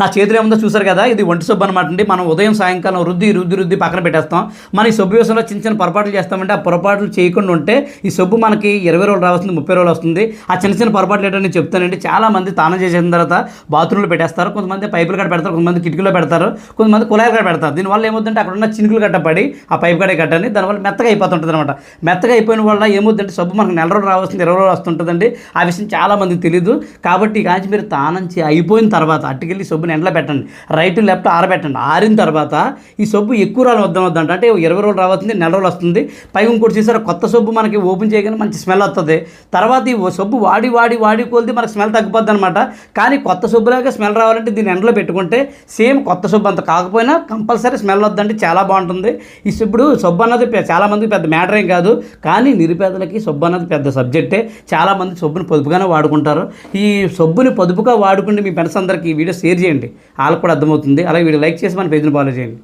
నా చేతిలో ఏముందో చూసారు కదా? ఇది ఒంటి సబ్బు అనమాట అండి. మనం ఉదయం సాయంకాలం రుద్ది రుద్ది రుద్ది పక్కన పెట్టేస్తాం. మన ఈ సబ్బు విషయంలో చిన్న చిన్న పొరపాట్లు చేస్తామంటే ఆ పొరపాట్లు చేయకుండా ఉంటే ఈ సబ్బు మనకి ఇరవై రోజులు రావాల్సింది ముప్పై రోజులు వస్తుంది. ఆ చిన్న చిన్న పొరపాట్లు ఏంటో నేను చెప్తానండి. చాలా మంది తానం చేసిన తర్వాత బాత్రూంలో పెట్టేస్తారు. కొంతమంది పైపులు కట్ట పెడతారు కొంతమంది కిటికీలో పెడతారు కొంతమంది కుళాయిలు కట్ట పెడతారు. దీనివల్ల ఏమవుతుందంటే అక్కడ ఉన్న చినుకులు కట్ట పడి ఆ పైపు కడే కట్టని దానివల్ల మెత్తగా అయిపోతుంటుంది అనమాట మెత్తగా అయిపోయిన వల్ల ఏమవుతుందంటే సబ్బు మనకు నెల రోజులు రావాల్సింది ఇరవై రోజులు వస్తుంటుందండి. ఆ విషయం చాలామందికి తెలియదు కాబట్టి ఈ కాంచి మీరు తానం అయిపోయిన తర్వాత అట్టుకెళ్ళి సబ్బుని ఎండలో పెట్టండి. రైట్ లెఫ్ట్ ఆరబెట్టండి ఆరిన తర్వాత ఈ సబ్బు ఎక్కువ రోజులు వద్దాం వద్దంట అంటే ఇరవై రోజులు రావాల్సింది నెల రోజులు వస్తుంది. పైగా ఇంకోటి చూసారా కొత్త సబ్బు మనకి ఓపెన్ చేయగానే మంచి స్మెల్ వస్తుంది తర్వాత ఈ సబ్బు వాడి వాడి వాడి కొలిది మనకి స్మెల్ తగ్గిపోద్ది అనమాట కానీ కొత్త సబ్బులాగా స్మెల్ రావాలంటే దీన్ని ఎండలో పెట్టుకుంటే సేమ్ కొత్త సబ్బు అంత కాకపోయినా కంపల్సరీ స్మెల్ వద్దంటే చాలా బాగుంటుంది. ఈ ఇప్పుడు సబ్బు అన్నది చాలామందికి పెద్ద మ్యాటర్ ఏం కాదు. కానీ నిరుపేదలకి సబ్బు అన్నది పెద్ద సబ్జెక్టే. చాలామంది సబ్బుని పొదుపుగానే వాడుకుంటారు. ఈ సబ్బుని పొదుపుగా వాడుకుంటే మీ ఫ్రెండ్స్ అందరికీ ఈ వీడియో షేర్ చేయండి. చేయండి. వాళ్ళకు కూడా అర్థమవుతుంది. అలాగే వీడియో లైక్ చేసి మన పేజ్ని ఫాలో చేయండి.